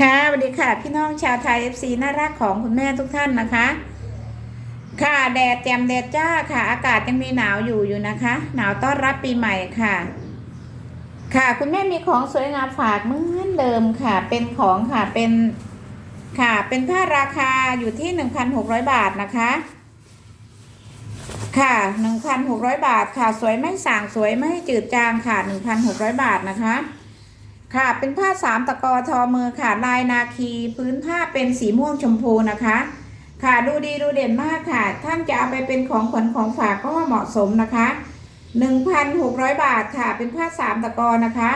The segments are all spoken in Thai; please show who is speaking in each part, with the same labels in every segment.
Speaker 1: ค่ะสวัสดีค่ะ พี่น้องชาวไทยเอฟซีน่ารักของคุณแม่ทุกท่านนะคะ ค่ะแดดแจ่มแดดจ้าค่ะ อากาศยังมีหนาวอยู่อยู่นะคะ หนาวต้อนรับปีใหม่ค่ะ ค่ะคุณแม่มีของสวยงามฝากเหมือนเดิมค่ะ เป็นของค่ะเป็นค่ะเป็นผ้าราคาอยู่ที่หนึ่งพันหกร้อยบาทนะคะ ค่ะหนึ่งพันหกร้อยบาทค่ะ สวยไม่ส่างสวยไม่จืดจางค่ะหนึ่งพันหกร้อยบาทนะคะ ค่ะ เป็นผ้าสามตะกอทอมือค่ะลายนาคีพื้นผ้าเป็นสีม่วงชมพูนะคะ ค่ะดูดีดูเด่นมากค่ะ ท่านจะเอาไปเป็นของขวัญของฝากก็เหมาะสมนะคะ1,600 บาทค่ะ เป็นผ้าสามตะกอนะคะ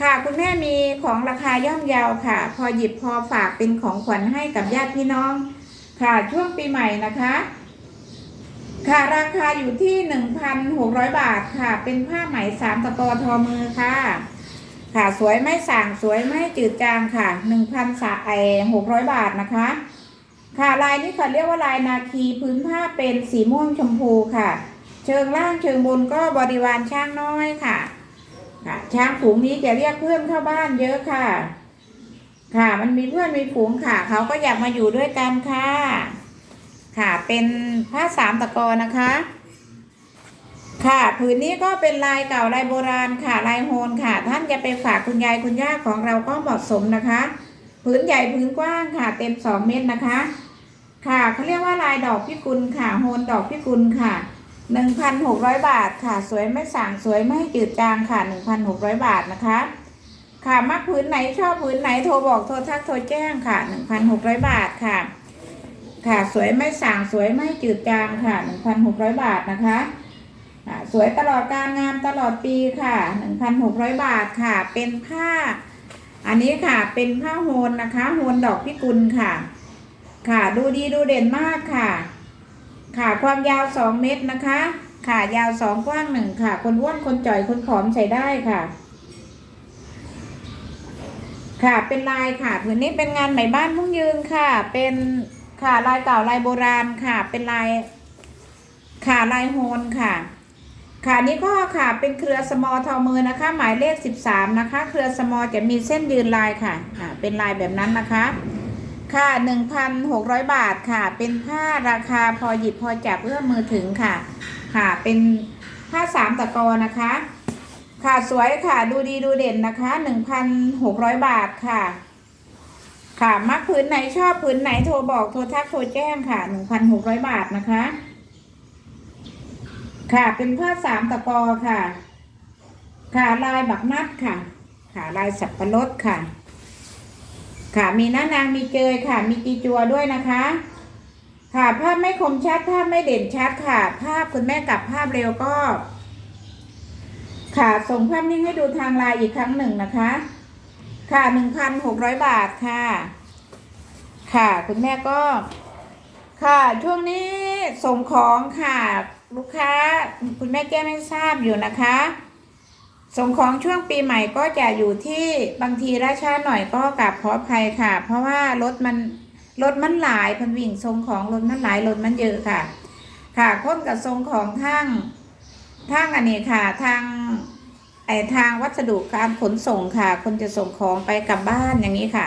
Speaker 1: ค่ะคุณแม่มีของราคาย่อมเยาวค่ะ พอหยิบพอฝากเป็นของขวัญให้กับญาติพี่น้อง ค่ะช่วงปีใหม่นะคะ ค่ะราคาอยู่ที่ 1,600 บาทค่ะ เป็นผ้าไหมสามตะกอทอมือค่ะ ค่ะสวยไม่ส่างสวยไม่จืดจางค่ะหนึ่งพันสาไอหกร้อยบาทนะคะ ค่ะลายนี้ค่ะเรียกว่าลายนาคีพื้นผ้าเป็นสีม่วงชมพูค่ะ เชิงล่างเชิงบนก็บริวารช้างน้อยค่ะ ค่ะช้างฝูงนี้จะเรียกเพื่อนเข้าบ้านเยอะค่ะ ค่ะมันมีเพื่อนมีฝูงค่ะ เขาก็อยากมาอยู่ด้วยกันค่ะ ค่ะเป็นผ้าสามตะกอนะคะ ค่ะผืนนี้ก็เป็นลายเก่าลายโบราณค่ะลายโฮนค่ะ ท่านจะไปฝากคุณยายคุณย่าของเราก็เหมาะสมนะคะผืนใหญ่ผืนกว้างค่ะ เต็มสองเมตรนะคะ ค่ะเขาเรียกว่าลายดอกพิกุลค่ะโฮนดอกพิกุลค่ะหนึ่งพันหกร้อยบาทค่ะ สวยไม่ส่างสวยไม่จืดจางค่ะหนึ่งพันหกร้อยบาทนะคะ ค่ะมักผืนไหนชอบผืนไหนโทรบอกโทรทักโทรแจ้งค่ะหนึ่งพันหกร้อยบาทค่ะ ค่ะสวยไม่ส่างสวยไม่จืดจางค่ะหนึ่งพันหกร้อยบาทนะคะ ค่ะสวยตลอดการงานตลอดปีค่ะ 1,600 บาทค่ะ เป็นผ้า อันนี้ค่ะเป็นผ้าโฮนนะคะโฮนดอกพิกุลค่ะ ค่ะดูดีดูเด่นมากค่ะ ค่ะความยาว 2 เมตรนะคะ ค่ะยาว2กว้าง1ค่ะ คนอ้วนคนจ่อยคนผอมใส่ได้ค่ะ ค่ะเป็นลายค่ะผืนนี้เป็นงานไหมบ้านมุ่งยืนค่ะ เป็นค่ะลายเก่าลายโบราณค่ะ เป็นลายค่ะลายโฮนค่ะ ค่ะนี่ก็ค่ะเป็นเครือสมอทอมือนะคะ หมายเลข 13 นะคะ เครือสมอจะมีเส้นยืนลายค่ะอ่าเป็นลายแบบนั้นนะคะ ค่ะ 1,600 บาทค่ะ เป็นผ้าราคาพอหยิบพอจับเอื้อมมือถึงค่ะ ค่ะ เป็นผ้าสามตะกอนะคะ ค่ะสวยค่ะดูดีดูเด่นนะคะ 1,600 บาทค่ะ ค่ะมักพื้นไหนชอบพื้นไหนโทรบอกโทรทักโทรแจ้งค่ะ 1,600 บาทนะคะ ค่ะ เป็นผ้าสามตะกอค่ะ ค่ะลายบักนัดค่ะ ค่ะลายสับปะรดค่ะ ค่ะมีหน้านางมีเกยค่ะ มีกีจัวด้วยนะคะ ค่ะภาพไม่คมชัดภาพไม่เด่นชัดค่ะ ภาพคุณแม่กลับภาพเร็วก็ ค่ะส่งภาพนิ่งให้ดูทางไลน์อีกครั้งหนึ่งนะคะ ค่ะหนึ่งพันหกร้อยบาทค่ะ ค่ะคุณแม่ก็ ค่ะช่วงนี้ส่งของค่ะ ลูกค้าคุณแม่แก้ไม่ทราบอยู่นะคะ ส่งของช่วงปีใหม่ก็จะอยู่ที่บางทีราชาหน่อยก็กราบขออภัยค่ะ เพราะว่ารถมันรถมันหลายพันวิ่งส่งของรถมันหลายรถมันเยอะค่ะ ค่ะค้นกับส่งของทางทางอันนี้ค่ะทางไอทางวัสดุการขนส่งค่ะ คนจะส่งของไปกลับบ้านอย่างนี้ค่ะ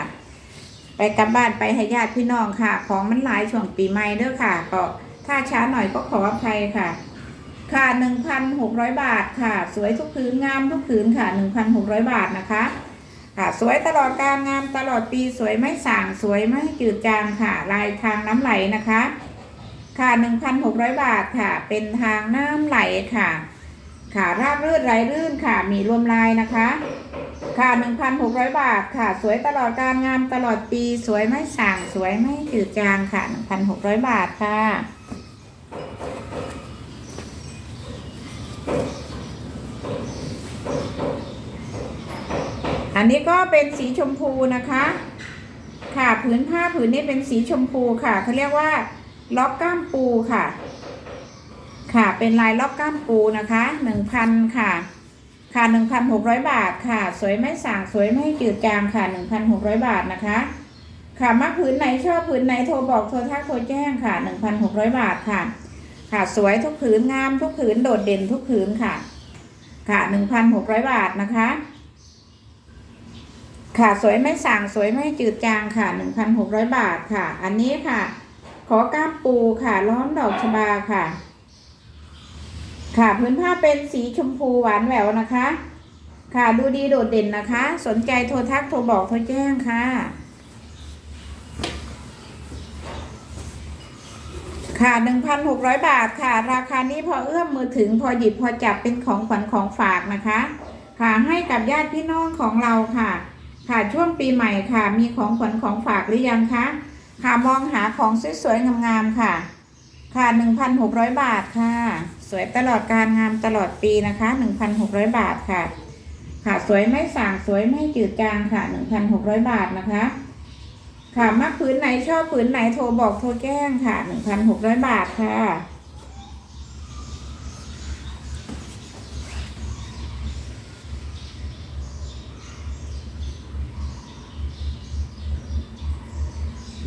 Speaker 1: ไปกลับบ้านไปให้ญาติพี่น้องค่ะ ของมันหลายช่วงปีใหม่เด้อค่ะ ก็ ถ้าช้าหน่อยก็ขออภัยค่ะ ค่ะหนึ่งพันหกร้อยบาทค่ะ สวยทุกผืนงามทุกผืนค่ะหนึ่งพันหกร้อยบาทนะคะค่ะสวยตลอดการงามตลอดปีสวยไม่ส่างสวยไม่จืดจางค่ะ ลายทางน้ำไหลนะคะ ค่ะหนึ่งพันหกร้อยบาทค่ะ เป็นทางน้ำไหลค่ะ ค่ะราบรื่นไรรื่นค่ะ มีรวมลายนะคะ ค่ะหนึ่งพันหกร้อยบาทค่ะ สวยตลอดการงามตลอดปี สวยไม่ส่างสวยไม่จืดจางค่ะหนึ่งพันหกร้อยบาทค่ะ อันนี้ก็เป็นสีชมพูนะคะ ค่ะผืนผ้าผืนนี้เป็นสีชมพูค่ะเขาเรียกว่าล็อกก้ามปูค่ะ ค่ะเป็นลายล็อกก้ามปูนะคะหนึ่งพันค่ะ ค่ะหนึ่งพันหกร้อยบาทค่ะ สวยไม่ส่างสวยไม่จืดจางค่ะหนึ่งพันหกร้อยบาทนะคะ ค่ะมักผืนไหนชอบผืนไหนโทรบอกโทรทักโทรแจ้งค่ะหนึ่งพันหกร้อยบาทค่ะ ค่ะสวยทุกผืนงามทุกผืนโดดเด่นทุกผืนค่ะ ค่ะหนึ่งพันหกร้อยบาทนะคะ ค่ะสวยไม่สั่งสวยไม่จืดจางค่ะหนึ่งพันหกร้อยบาทค่ะ อันนี้ค่ะ ขอกล้ามปูค่ะ ล้อมดอกชบาค่ะ ค่ะพื้นผ้าเป็นสีชมพูหวานแหววนะคะ ค่ะดูดีโดดเด่นนะคะ สนใจโทรทักโทรบอกโทรแจ้งค่ะ ค่ะหนึ่งพันหกร้อยบาทค่ะ ราคานี้พอเอื้อมมือถึงพอหยิบพอจับเป็นของขวัญของฝากนะคะ ค่ะให้กับญาติพี่น้องของเราค่ะ ค่ะช่วงปีใหม่ค่ะมีของขวัญของฝากหรือยังคะค่ะมองหาของสวยๆงามๆค่ะ ค่ะหนึ่งพันหกร้อยบาทค่ะ สวยตลอดการงามตลอดปีนะคะหนึ่งพันหกร้อยบาทค่ะ ค่ะสวยไม่ส่างสวยไม่จืดจางค่ะหนึ่งพันหกร้อยบาทนะคะ ค่ะมักผืนไหนชอบผืนไหนโทรบอกโทรแจ้งค่ะหนึ่งพันหกร้อยบาทค่ะ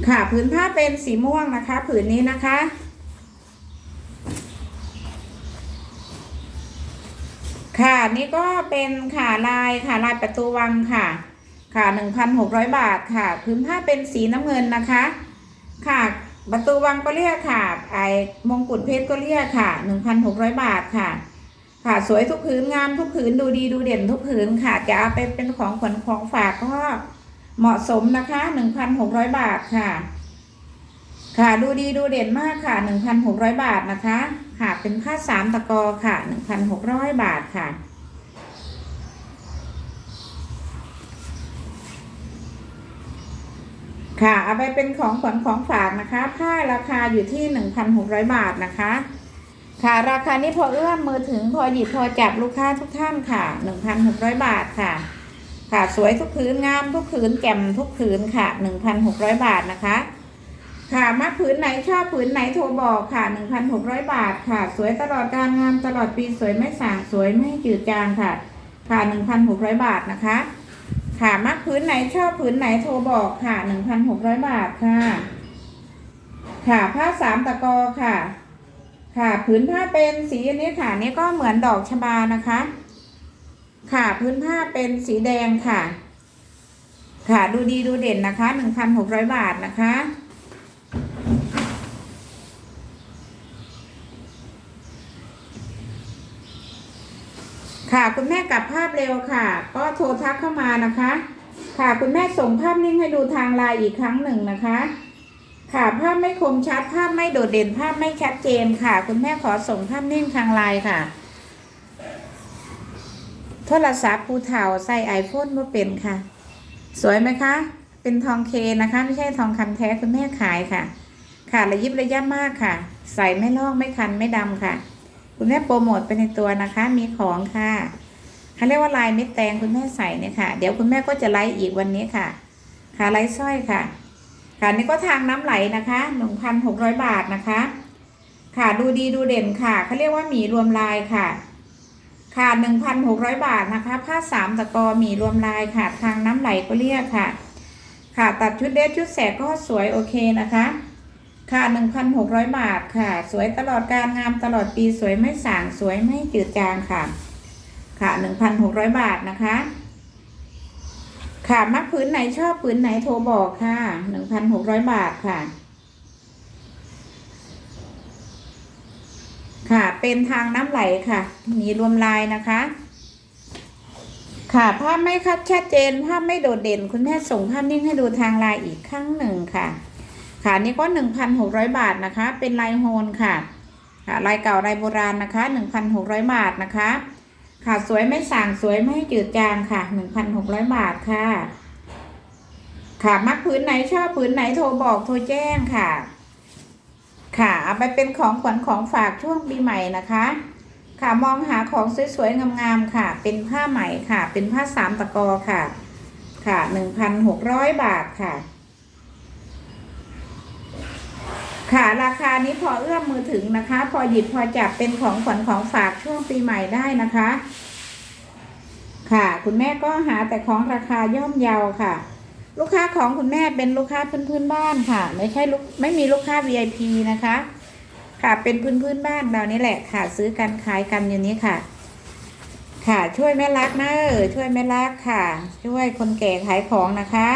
Speaker 1: ค่ะผืนผ้าเป็นสีม่วงนะคะ ผืนนี้นะคะ ค่ะนี่ก็เป็นค่ะลายค่ะลายประตูวังค่ะ ค่ะหนึ่งพันหกร้อยบาทค่ะพื้นผ้าเป็นสีน้ำเงินนะคะ ค่ะประตูวังก็เรียกค่ะ ไอ้มงกุฎเพชรก็เรียกค่ะหนึ่งพันหกร้อยบาทค่ะ ค่ะสวยทุกผืนงามทุกผืนดูดีดูเด่นทุกผืนค่ะจะเอาไปเป็นของขวัญของฝากก็ เหมาะสมนะคะหนึ่งพันหกร้อยบาทค่ะ ค่ะดูดีดูเด่นมากค่ะหนึ่งพันหกร้อยบาทนะคะ ค่ะเป็นผ้าสามตะกอค่ะหนึ่งพันหกร้อยบาทค่ะค่ะเอาไปเป็นของขวัญของฝากนะคะผ้าราคาอยู่ที่หนึ่งพันหกร้อยบาทนะคะ ค่ะราคานี้พอเอื้อมมือถึงพอหยิบพอจับลูกค้าทุกท่านค่ะหนึ่งพันหกร้อยบาทค่ะ ค่ะสวยทุกผืนงามทุกผืนแจ่มทุกผืนค่ะหนึ่งพันหกร้อยบาทนะคะ ค่ะมักผืนไหนชอบผืนไหนโทรบอกค่ะหนึ่งพันหกร้อยบาทค่ะ สวยตลอดการงานตลอดปีสวยไม่สางสวยไม่จืดจางค่ะ ค่ะหนึ่งพันหกร้อยบาทนะคะ ค่ะมักผืนไหนชอบผืนไหนโทรบอกค่ะหนึ่งพันหกร้อยบาทค่ะ ค่ะผ้าสามตะกอค่ะ ค่ะผืนผ้าเป็นสีอันนี้ค่ะนี่ก็เหมือนดอกชบานะคะ ค่ะพื้นผ้าเป็นสีแดงค่ะ ค่ะดูดีดูเด่นนะคะหนึ่งพันหกร้อยบาทนะคะ ค่ะคุณแม่กลับภาพเร็วค่ะ ก็โทรทักเข้ามานะคะ ค่ะคุณแม่ส่งภาพนิ่งให้ดูทางไลน์อีกครั้งหนึ่งนะคะ ค่ะภาพไม่คมชัดภาพไม่โดดเด่นภาพไม่ชัดเจนค่ะ คุณแม่ขอส่งภาพนิ่งทางไลน์ค่ะ โทรศัพท์ผู้เฒ่าใส่ไอโฟนว่าเป็นค่ะ สวยไหมคะ เป็นทองเคนะคะ ไม่ใช่ทองคำแท้คุณแม่ขายค่ะ ค่ะระยิบระยับมากค่ะ ใส่ไม่ลอกไม่คันไม่ดำค่ะ คุณแม่โปรโมทไปในตัวนะคะ มีของค่ะเขาเรียกว่าลายเม็ดแตงคุณแม่ใส่เนี่ยค่ะ เดี๋ยวคุณแม่ก็จะไลฟ์อีกวันนี้ค่ะ ค่ะไลฟ์สร้อยค่ะ ค่ะนี่ก็ทางน้ำไหลนะคะหนึ่งพันหกร้อยบาทนะคะ ค่ะดูดีดูเด่นค่ะเขาเรียกว่าหมีรวมลายค่ะ ค่ะหนึ่งพันหกร้อยบาทนะคะ ผ้าสามตะกอมีรวมลายค่ะทางน้ำไหลก็เรียกค่ะค่ะตัดชุดเดรสชุดแสกก็สวยโอเคนะคะค่ะหนึ่งพันหกร้อยบาทค่ะ สวยตลอดการงามตลอดปีสวยไม่สางสวยไม่จืดจางค่ะ ค่ะหนึ่งพันหกร้อยบาทนะคะ ค่ะมักผืนไหนชอบผืนไหนโทรบอกค่ะหนึ่งพันหกร้อยบาทค่ะ ค่ะ เป็นทางน้ำไหลค่ะ มีรวมลายนะคะ ค่ะภาพไม่คัดชัดเจนภาพไม่โดดเด่นคุณแม่ส่งภาพนิ่งให้ดูทางลน์อีกครั้งหนึ่งค่ะ ค่ะนี่ก็หนึ่งพันหกร้อยบาทนะคะ เป็นลายโฮนค่ะค่ะลายเก่าลายโบราณนะคะหนึ่งพันหกร้อยบาทนะคะ ค่ะสวยไม่ส่างสวยไม่จืดจางค่ะหนึ่งพันหกร้อยบาทค่ะ ค่ะมักผืนไหนชอบผืนไหนโทรบอกโทรแจ้งค่ะ ค่ะเอาไปเป็นของขวัญของฝากช่วงปีใหม่นะคะ ค่ะมองหาของสวยๆงามๆค่ะ เป็นผ้าไหมค่ะ เป็นผ้าสามตะกอค่ะ ค่ะหนึ่งพันหกร้อยบาทค่ะ ค่ะราคานี้พอเอื้อมมือถึงนะคะ พอหยิบพอจับเป็นของขวัญของฝากช่วงปีใหม่ได้นะคะ ค่ะ คุณแม่ก็หาแต่ของราคาย่อมเยาค่ะ ลูกค้าของคุณแม่เป็นลูกค้าพื้นพื้นบ้านค่ะ ไม่ใช่ลูกไม่มีลูกค้า VIP นะคะ ค่ะเป็นพื้นพื้นบ้านเรานี่แหละค่ะ ซื้อกันขายกันอย่างนี้ค่ะ ค่ะช่วยแม่รักนะเออช่วยแม่รักค่ะ ช่วยคนแก่ขายของนะคะ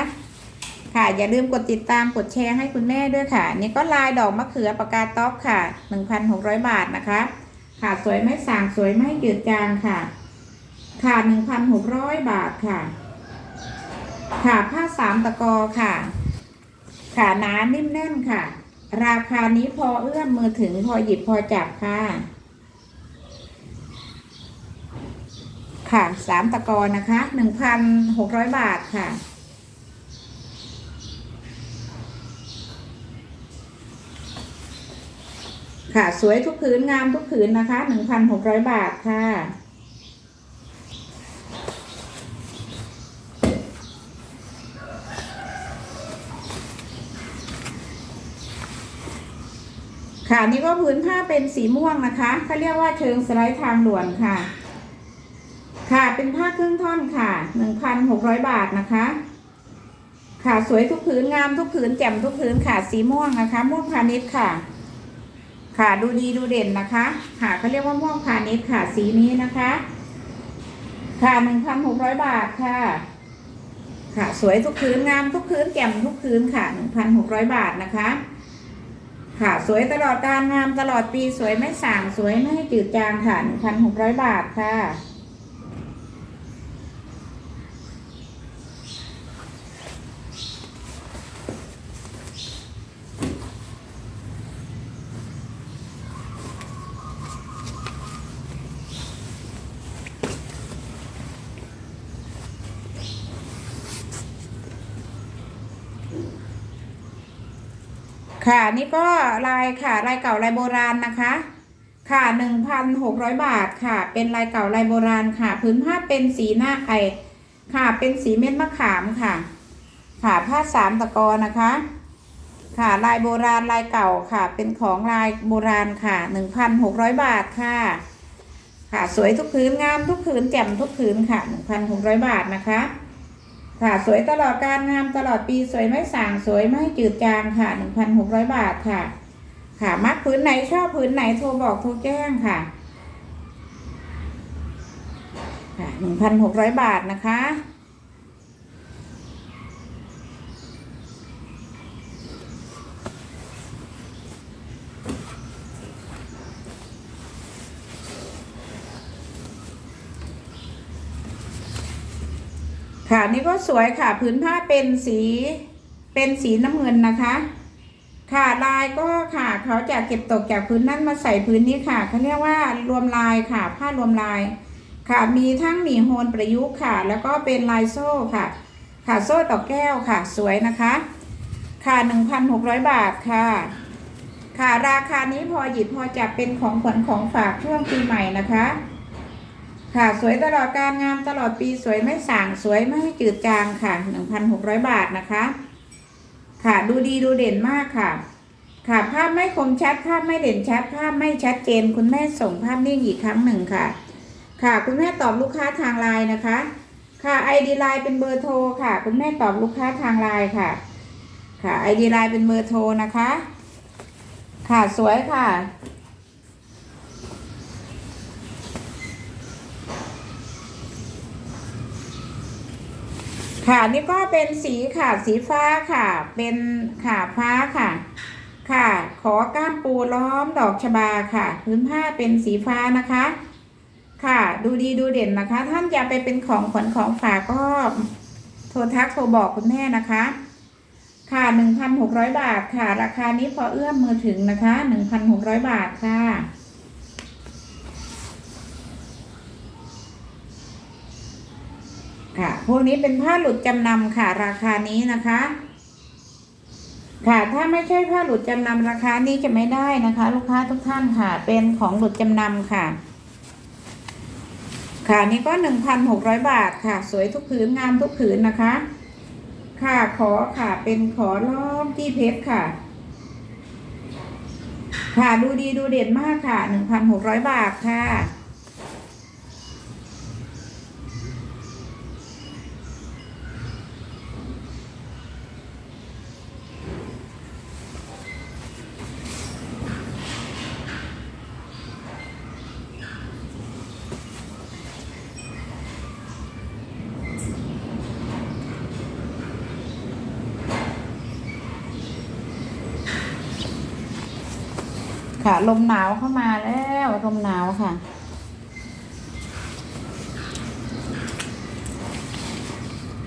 Speaker 1: ค่ะอย่าลืมกดติดตามกดแชร์ให้คุณแม่ด้วยค่ะ นี่ก็ลายดอกมะเขือปากกาต๊อกค่ะหนึ่งพันหกร้อยบาทนะคะ ค่ะสวยไม่สางสวยไม่จืดจางค่ะ ค่ะหนึ่งพันหกร้อยบาทค่ะ ค่ะผ้าสามตะกอค่ะ ค่ะหนานิ่มแน่นค่ะ ราคานี้พอเอื้อมมือถึงพอหยิบพอจับค่ะ ค่ะสามตะกอนะคะหนึ่งพันหกร้อยบาทค่ะค่ะ สวยทุกผืนงามทุกผืนนะคะหนึ่งพันหกร้อยบาทค่ะ นี่ก็พื้นผ้าเป็นสีม่วงนะคะเขาเรียกว่าเชิงสไลด์ทางด่วนค่ะ ค่ะเป็นผ้าครึ่งท่อนค่ะหนึ่งพันหกร้อยบาทนะคะ ค่ะสวยทุกผืนงามทุกผืนแจ่มทุกผืนค่ะสีม่วงนะคะ ม่วงพาณิชย์ค่ะ ค่ะดูดีดูเด่นนะคะ ค่ะเขาเรียกว่าม่วงพาณิชย์ค่ะสีนี้นะคะ ค่ะหนึ่งพันหกร้อยบาทค่ะ ค่ะสวยทุกผืนงามทุกผืนแจ่มทุกผืนค่ะหนึ่งพันหกร้อยบาทนะคะ ค่ะ สวยตลอดการงามตลอดปีสวยไม่ส่าง สวยไม่จืดจางค่ะหนึ่งพันหกร้อยบาทค่ะ ค่ะนี่ก็ลายค่ะลายเก่าลายโบราณนะคะ ค่ะหนึ่งพันหกร้อยบาทค่ะ เป็นลายเก่าลายโบราณค่ะพื้นผ้าเป็นสีหน้าไอค่ะ เป็นสีเม็ดมะขามค่ะ ค่ะผ้าสามตะกอนะคะ ค่ะลายโบราณลายเก่าค่ะ เป็นของลายโบราณค่ะหนึ่งพันหกร้อยบาทค่ะ ค่ะสวยทุกผืนงามทุกผืนแจ่มทุกผืนค่ะหนึ่งพันหกร้อยบาทนะคะ ค่ะสวยตลอดการงามตลอดปีสวยไม่สางสวยไม่จืดจางค่ะหนึ่งพันหกร้อยบาทค่ะ ค่ะมักพื้นไหนชอบพื้นไหนโทรบอกโทรแจ้งค่ะ ค่ะหนึ่งพันหกร้อยบาทนะคะ ค่ะนี่ก็สวยค่ะพื้นผ้าเป็นสีเป็นสีน้ำเงินนะคะ ค่ะลายก็ค่ะ เขาจะเก็บตกจากพื้นนั่นมาใส่พื้นนี้ค่ะเขาเรียกว่ารวมลายค่ะ ผ้ารวมลาย ค่ะมีทั้งหนีโฮนประยุกต์ค่ะ แล้วก็เป็นลายโซ่ค่ะ ค่ะโซ่ดอกแก้วค่ะ สวยนะคะ ค่ะหนึ่งพันหกร้อยบาทค่ะ ค่ะราคานี้พอหยิบพอจับเป็นของขวัญของฝากช่วงปีใหม่นะคะ ค่ะสวยตลอดการงามตลอดปีสวยไม่สางสวยไม่จืดจางค่ะหนึ่งพันหกร้อยบาทนะคะ ค่ะดูดีดูเด่นมากค่ะ ค่ะภาพไม่คมชัดภาพไม่เด่นชัด ภาพไม่ชัดเจน คุณแม่ส่งภาพนิ่งอีกครั้งหนึ่งค่ะ ค่ะคุณแม่ตอบลูกค้าทางไลน์นะคะ ค่ะไอดีไลน์เป็นเบอร์โทรค่ะ คุณแม่ตอบลูกค้าทางไลน์ค่ะ ค่ะไอดีไลน์เป็นเบอร์โทรนะคะ ค่ะสวยค่ะ ค่ะนี่ก็เป็นสีค่ะสีฟ้าค่ะ เป็นค่ะฟ้าค่ะ ค่ะ ขอก้ามปูล้อมดอกชบาค่ะ พื้นผ้าเป็นสีฟ้านะคะ ค่ะ ดูดีดูเด่นนะคะ ท่านจะไปเป็นของขวัญของฝากก็โทรทักโทรบอกคุณแม่นะคะ ค่ะหนึ่งพันหกร้อยบาทค่ะ ราคานี้พอเอื้อมมือถึงนะคะหนึ่งพันหกร้อยบาทค่ะ ค่ะ พวกนี้เป็นผ้าหลุดจำนำค่ะ ราคานี้นะคะ ค่ะ ถ้าไม่ใช่ผ้าหลุดจำนำราคานี้จะไม่ได้นะคะ ลูกค้าทุกท่านค่ะ เป็นของหลุดจำนำค่ะ ค่ะนี่ก็หนึ่งพันหกร้อยบาทค่ะ สวยทุกผืนงามทุกผืนนะคะ ค่ะขอค่ะเป็นขอล้อมที่เพชรค่ะค่ะดูดีดูเด่นมากค่ะหนึ่งพันหกร้อยบาทค่ะ ค่ะ ลมหนาวเข้ามาแล้วลมหนาวค่ะ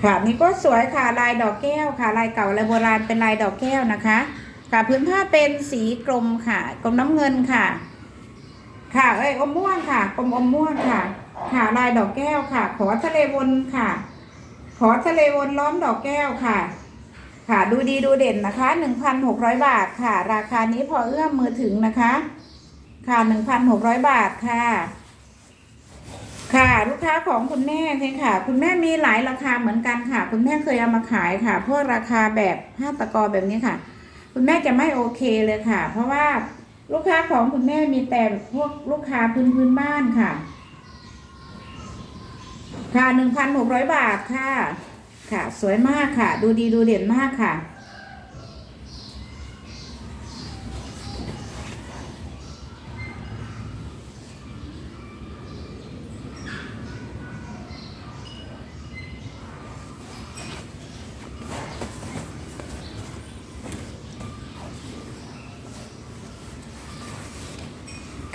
Speaker 1: ค่ะนี่ก็สวยค่ะลายดอกแก้วค่ะ ลายเก่าลายโบราณเป็นลายดอกแก้วนะคะ ค่ะพื้นผ้าเป็นสีกรมค่ะ กรมน้ำเงินค่ะ ค่ะเอ้ยอมม่วงค่ะกรมอมม่วงค่ะ ค่ะลายดอกแก้วค่ะ ขอทะเลวนค่ะ ขอทะเลวนล้อมดอกแก้วค่ะ ค่ะดูดีดูเด่นนะคะหนึ่งพันหกร้อยบาทค่ะ ราคานี้พอเอื้อมมือถึงนะคะ ค่ะหนึ่งพันหกร้อยบาทค่ะ ค่ะลูกค้าของคุณแม่เนี่ยค่ะ คุณแม่มีหลายราคาเหมือนกันค่ะ คุณแม่เคยเอามาขายค่ะพวกราคาแบบห้าตะกอแบบนี้ค่ะ คุณแม่จะไม่โอเคเลยค่ะ เพราะว่าลูกค้าของคุณแม่มีแต่พวกลูกค้าพื้นพื้นบ้านค่ะ ค่ะหนึ่งพันหกร้อยบาทค่ะ ค่ะ สวยมากค่ะ ดูดีดูเด่นมากค่ะ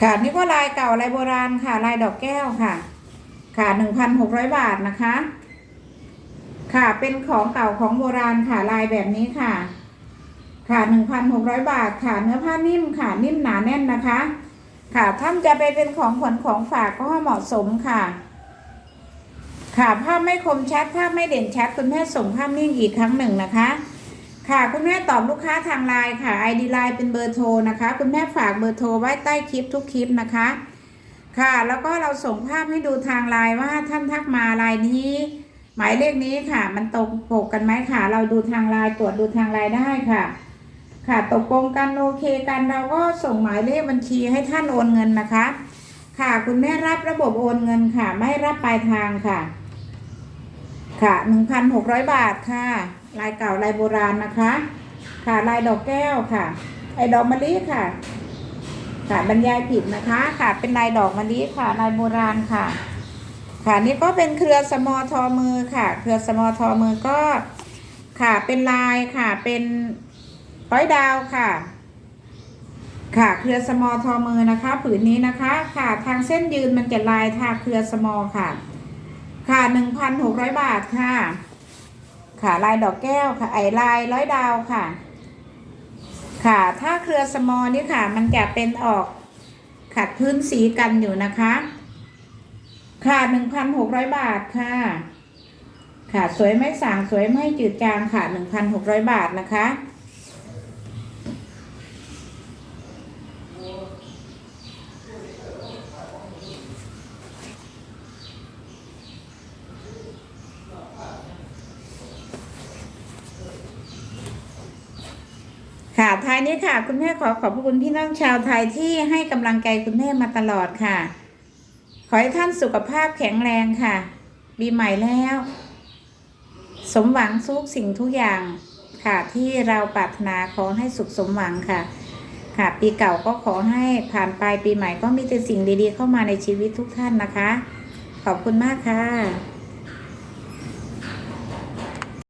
Speaker 1: ค่ะนี่ก็ลายเก่าลายโบราณค่ะ ลายดอกแก้วค่ะ ค่ะหนึ่งพันหกร้อยบาทนะคะ ค่ะ เป็นของเก่าของโบราณค่ะลายแบบนี้ค่ะ ค่ะหนึ่งพันหกร้อยบาทค่ะ เนื้อผ้านิ่มค่ะนิ่มหนาแน่นนะคะ ค่ะท่านจะไปเป็นของขวัญของฝากก็เหมาะสมค่ะ ค่ะภาพไม่คมชัดภาพไม่เด่นชัดคุณแม่ส่งภาพนิ่งอีกครั้งหนึ่งนะคะ ค่ะคุณแม่ตอบลูกค้าทางไลน์ค่ะ ID ไลน์เป็นเบอร์โทรนะคะ คุณแม่ฝากเบอร์โทรไว้ใต้คลิปทุกคลิปนะคะ ค่ะแล้วก็เราส่งภาพให้ดูทางไลน์ว่าท่านทักมาไลน์นี้ หมายเลขนี้ค่ะ มันตรงปกกันไหมค่ะ เราดูทางไลน์ตรวจดูทางไลน์ได้ค่ะ ค่ะตกลงกันโอเคกันเราก็ส่งหมายเลขบัญชีให้ท่านโอนเงินนะคะ ค่ะคุณแม่รับระบบโอนเงินค่ะ ไม่รับปลายทางค่ะ ค่ะหนึ่งพันหกร้อยบาทค่ะ ลายเก่าลายโบราณนะคะ ค่ะลายดอกแก้วค่ะ ไอดอกมะลิค่ะ ค่ะบรรยายผิดนะคะ ค่ะเป็นลายดอกมะลิค่ะลายโบราณค่ะ ค่ะนี่ก็เป็นเครือสมอทอมือค่ะ เครือสมอทอมือก็ค่ะเป็นลายค่ะเป็นร้อยดาวค่ะ ค่ะเครือสมอทอมือนะคะ ผืนนี้นะคะค่ะทางเส้นยืนมันจะลายทาเครือสมอค่ะ ค่ะหนึ่งพันหกร้อยบาทค่ะ ค่ะลายดอกแก้วค่ะไอลายร้อยดาวค่ะ ค่ะถ้าเครือสมอนี่ค่ะ มันจะเป็นออกขัดพื้นสีกันอยู่นะคะ ค่ะหนึ่งพันหกร้อยบาทค่ะ ค่ะสวยไม่สางสวยไม่จืดจางค่ะหนึ่งพันหกร้อยบาทนะคะ ค่ะท้ายนี้ค่ะ คุณแม่ขอขอบพระคุณพี่น้องชาวไทยที่ให้กำลังใจคุณแม่มาตลอดค่ะ ขอให้ท่านสุขภาพแข็งแรงค่ะ ปีใหม่แล้ว สมหวังทุกสิ่งทุกอย่างค่ะที่เราปรารถนาขอให้สุขสมหวังค่ะ ค่ะ ปีเก่าก็ขอให้ผ่านไปปีใหม่ก็มีแต่สิ่งดีๆ เข้ามาในชีวิตทุกท่านนะคะ ขอบคุณมากค่ะ